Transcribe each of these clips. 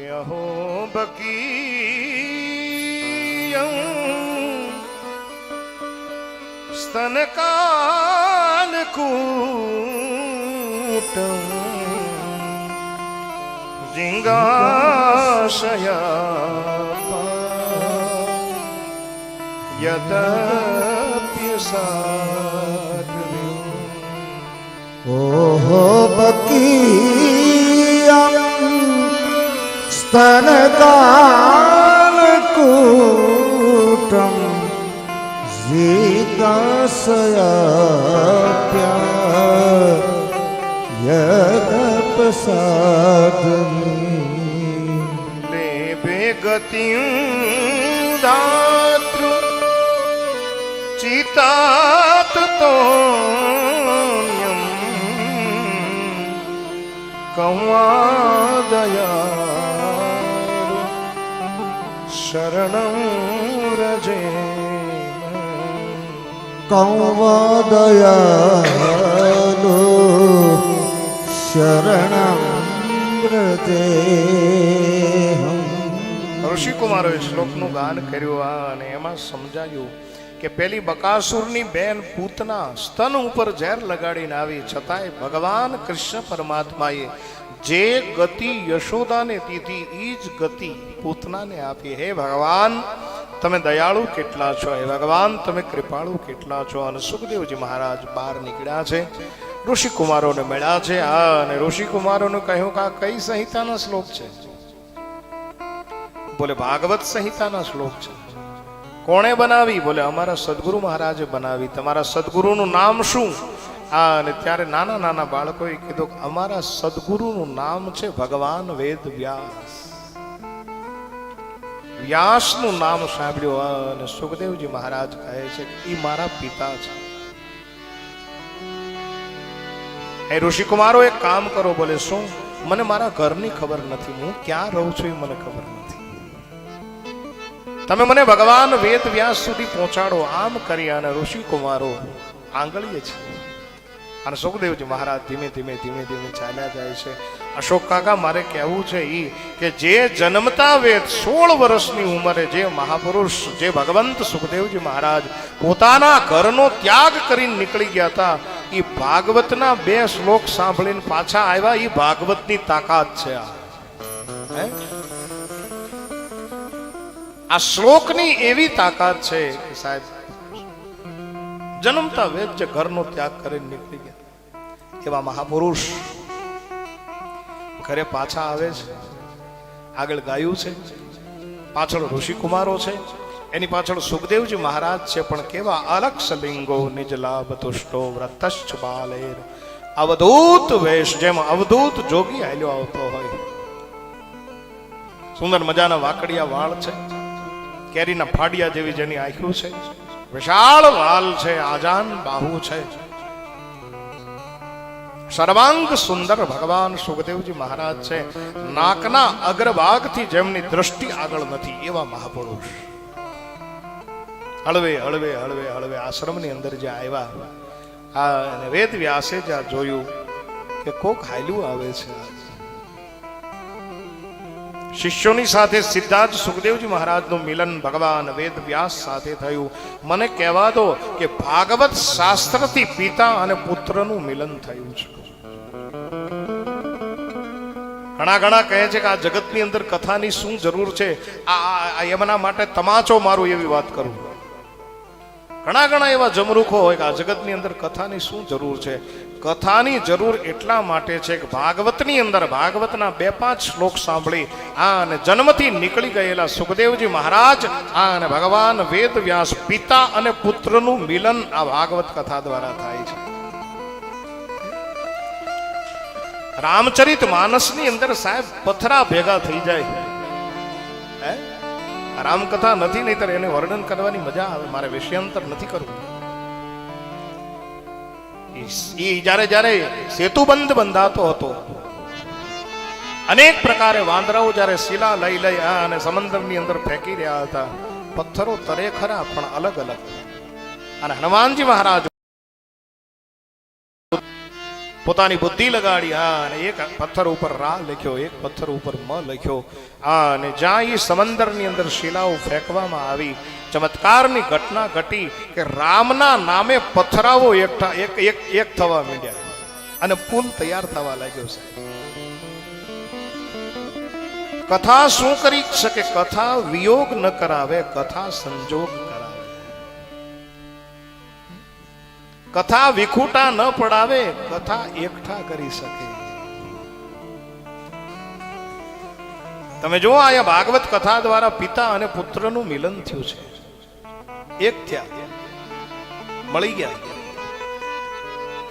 કે અહો બકી સ્તનકાન કૂટમ. જિંગાશયા યદપ્ય સાધવ્યું સ્તનકાલકૂટમ યદપસાદમી લેભે ગતિં દાતૃ ચિતાત તોન્યમ કંવાદયા શરણં રજે કૌવદયાલો શરણમ વ્રતે ઋષિકુમારોએ શ્લોકનું ગાન કર્યું આ અને એમાં સમજાયું કે પેલી બકાસુરની બેન પૂતના સ્તન ઉપર ઝેર લગાડીને આવી. છતાંય ભગવાન કૃષ્ણ પરમાત્માએ જે ગતિ યશોદાને દીધી એ જ ગતિ પૂતનાને આપી. હે ભગવાન, તમે દયાળુ કેટલા છો? હે ભગવાન, તમે કૃપાળુ કેટલા છો? અને સુખદેવજી મહારાજ બહાર નીકળ્યા છે. ઋષિકુમારોને મળ્યા છે. આ અને ઋષિકુમારોને કહ્યું કે આ કઈ સંહિતાનો શ્લોક છે? બોલે, ભાગવત સંહિતાના શ્લોક છે. કોણે બનાવી? બોલે, અમારા સદગુરુ મહારાજે બનાવી. તમારા સદગુરુનું નામ શું? આ અને ત્યારે નાના નાના બાળકોએ કીધું અમારા સદગુરુનું નામ છે ભગવાન વેદ વ્યાસ. વ્યાસનું નામ સાંભળ્યું અને સુખદેવજી મહારાજ કહે છે એ મારા પિતા છે. એ ઋષિકુમારો, એક કામ કરો, બોલે, શું? મને મારા ઘરની ખબર નથી. હું ક્યાં રહું છું એ મને ખબર નથી. તમે મને ભગવાન વેદ વ્યાસ સુધી પહોંચાડો. આમ કરી અને ઋષિકુમારો આંગળીએ છે. અને સુખદેવજી મહારાજ ધીમે ધીમે ધીમે ધીમે ચાલ્યા જાય છે. અશોક કાકા, મારે કહેવું છે એ કે જે જન્મતા વેદ સોળ વર્ષની ઉંમરે જે મહાપુરુષ, જે ભગવંત સુખદેવજી મહારાજ પોતાના ઘરનો ત્યાગ કરીને નીકળી ગયા હતા એ ભાગવતના બે શ્લોક સાંભળીને પાછા આવ્યા. એ ભાગવતની તાકાત છે આ? આ શ્લોકની એવી તાકાત છે સાહેબ, જન્મતા વેદ જે ઘરનો ત્યાગ કરીને નીકળી ગયા. એવા મહાપુરુષ ઘરે પાછા આવે છે, આગળ ગાયું છે, પાછળ ઋષિકુમારો છે, એની પાછળ સુખદેવજી મહારાજ છે, પણ કેવા અલક્ષ લિંગો નિજ લાભ તુષ્ટો, વ્રતશ્ચ બાલેર. અવધૂત વેશ જેમ અવધૂત જોગી હાલ્યો આવતો હોય. સુંદર મજાના વાકડિયા વાળ છે. કેરીના ફાડિયા જેવી જેની આંખ્યું છે. વિશાળ વાલ છે, આજાન બાહુ છે. સર્વાંગ સુંદર ભગવાન સુખદેવજી મહારાજ છે. નાકના અગ્રભાગથી જેમની દ્રષ્ટિ આગળ નથી, એવા મહાપુરુષ. હળવે હળવે હળવે હળવે આશ્રમની અંદર જે આવ્યા, આ વેદ વ્યાસે જ્યાં જોયું કે કોક હાલ્યું આવે છે. શિષ્યોની સાથે સીધા જ સુખદેવજી મહારાજનું મિલન ભગવાન વેદ વ્યાસ સાથે થયું. મને કહેવા દો કે ભાગવત શાસ્ત્રથી પિતા અને પુત્રનું મિલન થયું છે. ઘણા ઘણા કહે છે કે આ જગતની અંદર કથાની શું જરૂર છે? આ એમના માટે તમાચો મારું એવી વાત કરું. ઘણા ઘણા એવા જમરૂખો હોય કે આ જગતની અંદર કથાની શું જરૂર છે? કથાની જરૂર એટલા માટે છે કે ભાગવતની અંદર, ભાગવતના બે પાંચ શ્લોક સાંભળી આ અને જન્મથી નીકળી ગયેલા સુખદેવજી મહારાજ, આ અને ભગવાન વેદ વ્યાસ પિતા અને પુત્રનું મિલન આ ભાગવત કથા દ્વારા થાય છે. રામચરિત માનસની અંદર સાહેબ પથરા ભેગા થઈ જાય. હે? રામકથા નથી, નહીતર એને વર્ણન કરવાની મજા આવે. મારે વિષયાંતર નથી કરવું. જ્યારે જ્યારે સેતુબંધ બંધાતો હતો, અનેક પ્રકારે વાંદરાઓ જ્યારે શિલા લઈ લઈ અને સમંદરની અંદર ફેંકી રહ્યા હતા, પથ્થરો તરે ખરા, પણ અલગ અલગ. અને હનુમાનજી મહારાજ પોતાની બુદ્ધિ લગાડી, હા, અને એક પથ્થર ઉપર રા લખ્યો, એક પથ્થર ઉપર મ લખ્યો. આ અને જ્યાં એ સમંદરની અંદર શિલાઓ ફેંકવામાં આવી, ચમત્કારની ઘટના ઘટી કે રામના નામે પથરાવો એકઠા, એક એક એક થવા માંડ્યા. અને પુલ તૈયાર થવા લાગ્યો છે. કથા શું કરી શકે? કથા વિયોગ ન કરાવે, કથા સંજોગ કથા વિખૂટા ન પડાવે, કથા એકઠા કરી શકે. તમે જુઓ, અહીંયા ભાગવત કથા દ્વારા પિતા અને પુત્રનું મિલન થયું છે. એક થયા. મળી ગયા.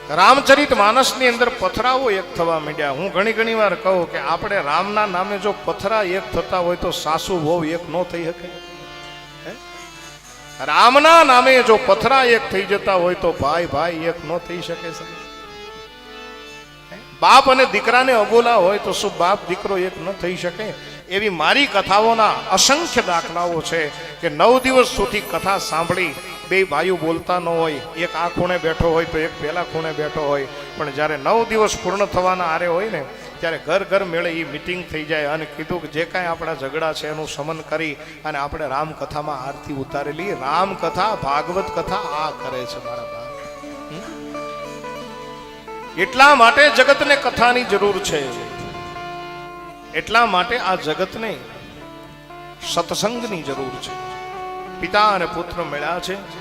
રામચરિત માનસની અંદર પથરાઓ એક થવા માંડ્યા. હું ઘણી ઘણી વાર કહું કે આપણે રામના નામે જો પથરા એક થતા હોય તો સાસુ, વહુ એક ન થઈ શકે? રામના નામે જો પથરા એક થઈ જતા હોય તો ભાઈ ભાઈ એક ન થઈ શકે બાપ અને દીકરાને અબોલા હોય તો શું બાપ દીકરો એક ન થઈ શકે? એવી મારી કથાઓના અસંખ્ય દાખલાઓ છે કે નવ દિવસ સુધી કથા સાંભળી બે ભાઈઓ બોલતા ન હોય, એક આ ખૂણે બેઠો હોય તો એક પેલા ખૂણે બેઠો હોય. પણ જ્યારે નવ દિવસ પૂર્ણ થવાના આરે હોય ને ત્યારે ઘર ઘર મેળે એ મિટિંગ થઈ જાય અને કીધું કે જે કાંઈ આપણા ઝઘડા છે એનું શમન કરી અને આપણે રામકથામાં આરતી ઉતારેલી. રામકથા, ભાગવત કથા આ કરે છે મારા બાપ એટલા માટે જગતને કથાની જરૂર છે. એટલા માટે આ જગતને સત્સંગની જરૂર છે. પિતા અને પુત્ર મળ્યા છે.